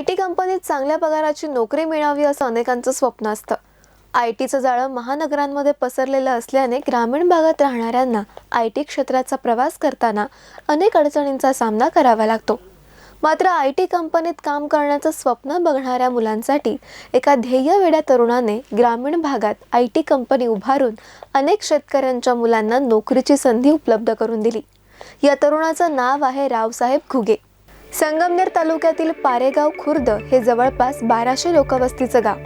I T कंपनीत चांगल्या पगाराची नोकरी मिळावी असं अनेकांचं स्वप्न असतं. आय टीचं जाळं महानगरांमध्ये पसरलेलं असल्याने ग्रामीण भागात राहणाऱ्यांना आय टी क्षेत्राचा प्रवास करताना अनेक अडचणींचा सामना करावा लागतो. मात्र आय टी कंपनीत काम करण्याचं स्वप्न बघणाऱ्या मुलांसाठी एका ध्येयवेड्या तरुणाने ग्रामीण भागात आय टी कंपनी उभारून अनेक शेतकऱ्यांच्या मुलांना नोकरीची संधी उपलब्ध करून दिली. या तरुणाचं नाव आहे रावसाहेब घुगे. संगमनेर तालुक्यातील पारेगाव खुर्द हे जवळपास बाराशे लोकवस्तीचं गाव.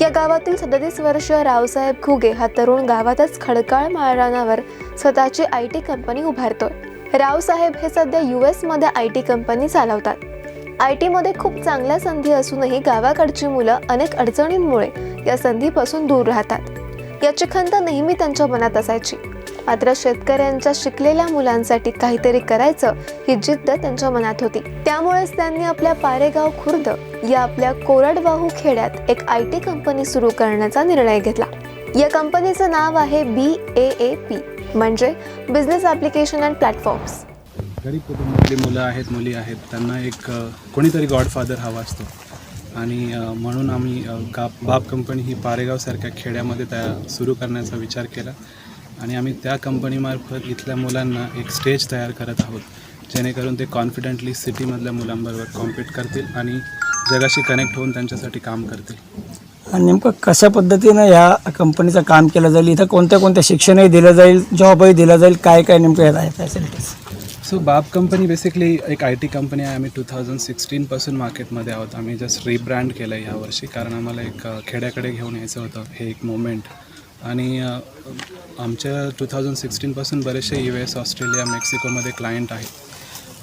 या गावातील सदतीस वर्ष रावसाहेब घुगे हा तरुण गावातच खडकाळ माळरानावर स्वतःची आय टी कंपनी उभारतोय. रावसाहेब हे सध्या यू एसमध्ये आय टी कंपनी चालवतात. आय टीमध्ये खूप चांगल्या संधी असूनही गावाकडची मुलं अनेक अडचणींमुळे या संधीपासून दूर राहतात. याची खंत नेहमी त्यांच्या मनात असायची. मात्र शेतकऱ्यांच्या शिकलेल्या मुलांसाठी काहीतरी करायचं ही जिद्द त्यांच्या मनात होती. त्यामुळेच त्यांनी आपल्या पारेगाव खुर्द या आपल्या कोरडवाहू खेड्यात एक आय टी कंपनी सुरू करण्याचा निर्णय घेतला. या कंपनीचं नाव आहे बी ए ए पी म्हणजे बिझनेस ॲप्लिकेशन अँड प्लॅटफॉर्म्स गरीब कुटुंबातली मुलं आहेत मुली आहेत त्यांना एक कोणीतरी गॉडफादर हवा असतो. आणि म्हणून आम्ही अ, बाप कंपनी ही पारेगावसारख्या खेड्यामध्ये त्या सुरू करण्याचा विचार केला. आणि आम्ही त्या कंपनीमार्फत इथल्या मुलांना एक स्टेज तयार करत आहोत. जेणेकरून ते कॉन्फिडेंटली सिटीमधल्या मुलांबरोबर कॉम्पीट करतील आणि जगाशी कनेक्ट होऊन त्यांच्यासाठी काम करतील. आणि नेमकं कशा पद्धतीनं ह्या कंपनीचं काम केलं जाईल? इथं कोणत्या कोणत्या शिक्षणही दिलं जाईल जॉबही दिला जाईल काय काय नेमकं आहे facilities so BAAP company basically एक आय टी कंपनी आहे. आम्ही टू थाउजंड सिक्स्टीनपासून मार्केटमध्ये आहोत. आम्ही जस्ट रिब्रँड केलं आहे यावर्षी कारण आम्हाला एक खेड्याकडे घेऊन यायचं होतं. हे एक मोमेंट आणि आमच्या टू थाउजंड सिक्स्टीनपासून बरेचसे यू एस ऑस्ट्रेलिया मेक्सिकोमध्ये क्लायंट आहेत.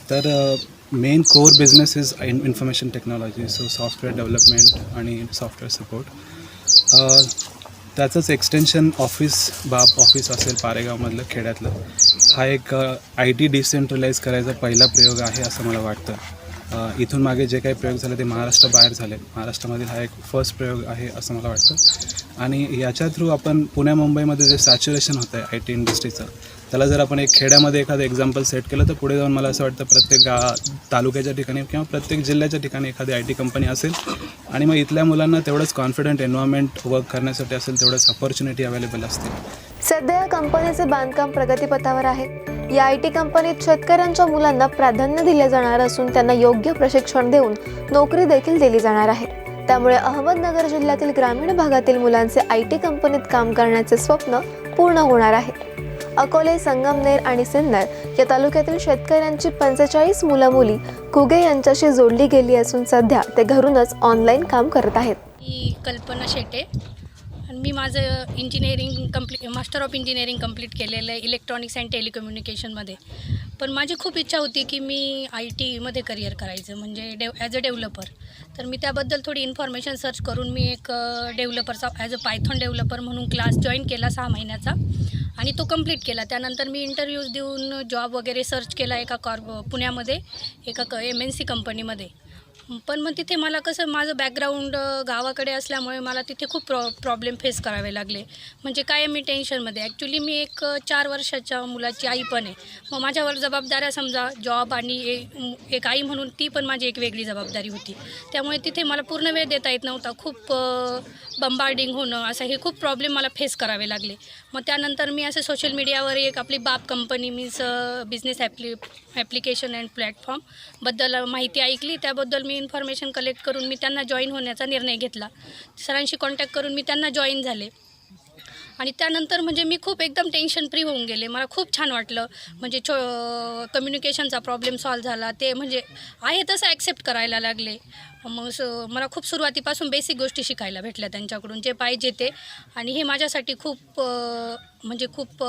तर main core business is in information technology so software development आणि सॉफ्टवेअर सपोर्ट त्याचंच एक्सटेन्शन ऑफिस बाब ऑफिस असेल पारेगावमधलं खेड्यातलं. हा एक आय टी डिसेंट्रलाइज करायचा पहिला प्रयोग आहे असं मला वाटतं. इथून मागे जे काही प्रयोग झाले ते महाराष्ट्र बाहेर झाले. महाराष्ट्रामधील हा एक फर्स्ट प्रयोग आहे असं मला वाटतं. आणि याच्या थ्रू आपण पुण्या मुंबईमध्ये जे सॅच्युरेशन होतं आहे आय टी इंडस्ट्रीचं त्याला जर आपण एक खेड्यामध्ये एखादं एक्झाम्पल सेट केलं तर पुढे जाऊन मला असं वाटतं प्रत्येक गा तालुक्याच्या ठिकाणी किंवा प्रत्येक जिल्ह्याच्या ठिकाणी एखादी आय टी कंपनी असेल आणि मग इथल्या मुलांना तेवढंच कॉन्फिडंट एन्व्हायरमेंट वर्क करण्यासाठी असेल तेवढंच अपॉर्च्युनिटी अवेलेबल असतील. सध्या या कंपनीचे बांधकाम प्रगतीपथावर आहे. या आय टी कंपनीत शेतकऱ्यांच्या मुलांना प्राधान्य दिले जाणार असून त्यांना योग्य प्रशिक्षण देऊन नोकरी देखील दिली जाणार आहे. त्यामुळे अहमदनगर जिल्ह्यातील ग्रामीण भागातील मुलांचे आय टी कंपनीत काम करण्याचे स्वप्न पूर्ण होणार आहे. अकोले संगमनेर आणि सिन्नर या तालुक्यातील शेतकऱ्यांची पंचेचाळीस मुलं मुली कुगे यांच्याशी जोडली गेली असून सध्या ते घरूनच ऑनलाईन काम करत आहेत. कल्पना शेटे. मी माझं engineering कम्प्ली master of engineering complete केलेलं आहे इलेक्ट्रॉनिक्स अँड टेलिकम्युनिकेशनमध्ये पण माझी खूप इच्छा होती की मी आय टीमध्ये करिअर करायचं म्हणजे डेव ॲज अ डेव्हलपर तर मी त्याबद्दल थोडी इन्फॉर्मेशन सर्च करून मी एक डेव्हलपरचा ॲज अ पायथॉन डेव्हलपर म्हणून क्लास जॉईन केला सहा महिन्याचा. आणि तो कंप्लीट केला. त्यानंतर मी इंटरव्ह्यूज देऊन जॉब वगैरे सर्च केला एका कॉर्प पुण्यामध्ये एका क एम एन सी कंपनीमध्ये पण मग तिथे मला कसं माझं बॅकग्राऊंड गावाकडे असल्यामुळे मला तिथे खूप प्रॉ प्रॉब्लेम फेस करावे लागले. म्हणजे काय मी टेन्शनमध्ये ॲक्च्युली मी एक चार वर्षाच्या मुलाची आई पण आहे. मग माझ्यावर जबाबदाऱ्या समजा जॉब आणि ए- एक आई म्हणून ती पण माझी एक वेगळी जबाबदारी होती. त्यामुळे तिथे मला पूर्ण वेळ देता येत नव्हता. खूप बंबार्डिंग होणं असं हे खूप प्रॉब्लेम मला फेस करावे लागले. मग त्यानंतर मी असं सोशल मीडियावर एक आपली बाप कंपनी मीन्स बिझनेस ॲप्ली ॲप्लिकेशन अँड प्लॅटफॉर्मबद्दल माहिती ऐकली. त्याबद्दल मी इन्फॉर्मेशन कलेक्ट करून मी त्यांना जॉईन होण्याचा निर्णय घेतला. सरांशी कॉन्टॅक्ट करून मी त्यांना जॉईन झाले. आणि त्यानंतर म्हणजे मी खूप एकदम टेन्शन फ्री होऊन गेले. मला खूप छान वाटलं. म्हणजे छो कम्युनिकेशनचा प्रॉब्लेम सॉल्व झाला. ते म्हणजे आहे तसं ॲक्सेप्ट करायला लागले. मग स मला खूप सुरुवातीपासून बेसिक गोष्टी शिकायला भेटल्या त्यांच्याकडून. जे पाहिजे ते. आणि हे माझ्यासाठी खूप म्हणजे खूप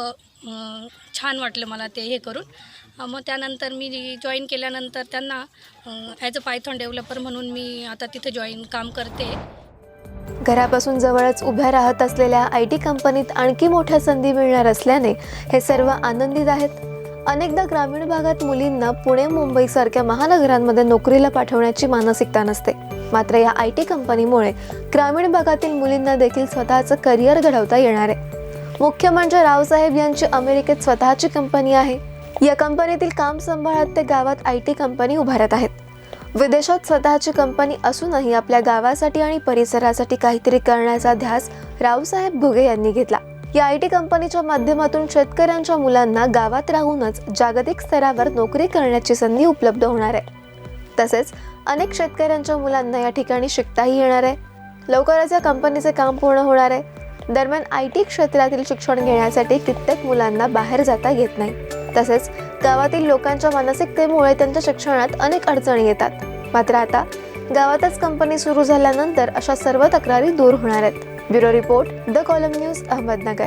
छान वाटलं मला ते हे करून. मग त्यानंतर मी जॉईन केल्यानंतर त्यांना ॲज अ पायथॉन डेव्हलपर म्हणून मी आता तिथे जॉईन काम करते. घरापासून जवळच उभ्या राहत असलेल्या आय टी कंपनीत आणखी मोठ्या संधी मिळणार असल्याने हे सर्व आनंदित आहेत. अनेकदा ग्रामीण भागात मुलींना पुणे मुंबईसारख्या महानगरांमध्ये नोकरीला पाठवण्याची मानसिकता नसते. मात्र या आय टी कंपनीमुळे ग्रामीण भागातील मुलींना देखील स्वतःचं करिअर घडवता येणार आहे. मुख्य म्हणजे रावसाहेब यांची अमेरिकेत स्वतःची कंपनी आहे. या कंपनीतील काम सांभाळत ते गावात आय टी कंपनी उभारत आहेत. विदेशात स्वतःची कंपनी असूनही आपल्या गावासाठी आणि परिसरासाठी काहीतरी करण्याचा ध्यास रावसाहेब भुगे यांनी घेतला. या आय टी कंपनीच्या माध्यमातून शेतकऱ्यांच्या मुलांना गावात राहूनच जागतिक स्तरावर नोकरी करण्याची संधी उपलब्ध होणार आहे. तसेच अनेक शेतकऱ्यांच्या मुलांना या ठिकाणी शिकताही येणार आहे. लवकरच या कंपनीचे काम पूर्ण होणार आहे. दरम्यान आय टी क्षेत्रातील शिक्षण घेण्यासाठी कित्येक मुलांना बाहेर जाता येत नाही. तसेच गावातील लोकांच्या मानसिकतेमुळे त्यांच्या शिक्षणात अनेक अडचणी येतात. मात्र आता गावातच कंपनी सुरू झाल्यानंतर अशा सर्व तक्रारी दूर होणार आहेत. Bureau report the column news Ahmednagar.